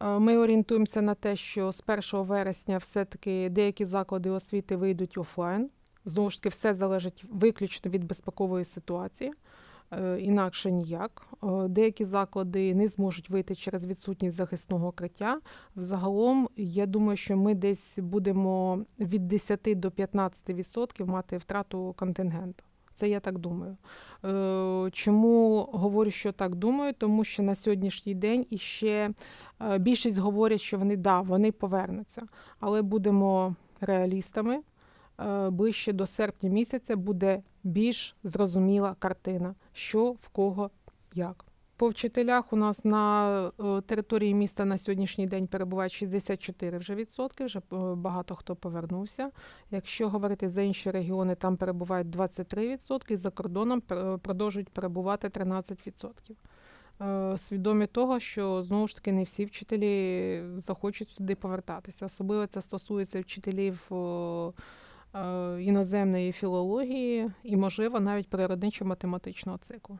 Е, Ми орієнтуємося на те, що з 1 вересня все-таки деякі заклади освіти вийдуть офлайн. Знову ж таки, все залежить виключно від безпекової ситуації, е, інакше ніяк. Е, Деякі заклади не зможуть вийти через відсутність захисного укриття. Взагалом, я думаю, що ми десь будемо від 10 до 15% мати втрату контингенту. Це я так думаю. Е, Чому говорю, що так думаю? Тому що на сьогоднішній день іще е, більшість говорять, що вони да, вони повернуться. Але будемо реалістами. Е, Ближче до серпня місяця буде більш зрозуміла картина, що в кого як. По вчителях у нас на е, території міста на сьогоднішній день перебувають 64 вже відсотки, вже е, багато хто повернувся. Якщо говорити за інші регіони, там перебувають 23%, за кордоном продовжують перебувати 13%. Е, Свідомі того, що знову ж таки не всі вчителі захочуть сюди повертатися. Особливо це стосується вчителів іноземної філології і, можливо, навіть природничо-математичного циклу.